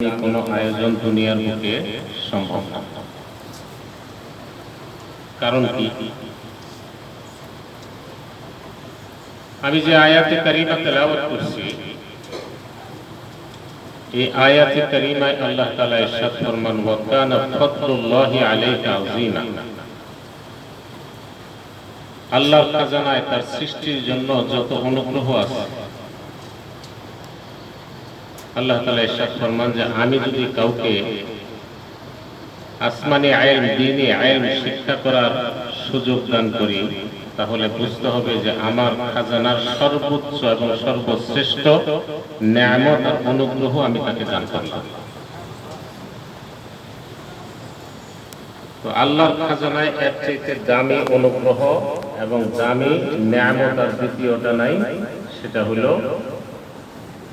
কোনো আয়োজন দুনিয়ার বুকে সম্ভব না। কারণ কি? আমি যে আয়াতে কারিমা তেলাওয়াত করছি, এই আয়াতে কারিমায় আল্লাহ তাআলা ইরশাদ ফরমান ওয়া কানা খাজানায় তার সৃষ্টির জন্য যত অনুগ্রহ আছে আল্লাহ তালা ইরশাদ ফরমান যে আমি যদি কাউকে আসমানি আইল, দিনে আইল শিক্ষা করার সুযোগ দান করি, তাহলে বুঝতে হবে যে আমার খাজানার সর্বোচ্চ এবং সর্বশ্রেষ্ঠ ন্যামত আর অনুগ্রহ আমি তাকে দান করি তো আল্লাহর খাজানায় এর চাইতে দামি অনুগ্রহ এবং দামি ন্যামত আর দ্বিতীয়টা নাই, সেটা হলো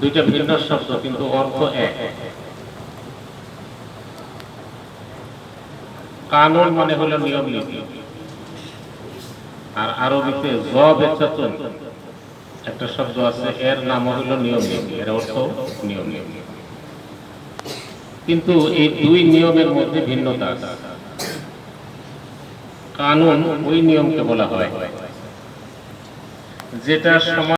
দুইটা ভিন্ন শব্দ, কিন্তু অর্থ এক। কানুন মানে হলো নিয়ম নীতি। আর আরবিতে জ বেচাতুন একটা শব্দ আছে, এর নাম হলো নিয়ম নীতি। এর অর্থ নিয়ম নীতি। কিন্তু এই দুই নিয়মের মধ্যে ভিন্নতা আছে। কানুন ওই নিয়মকে বলা হয়। যেটা সমাজ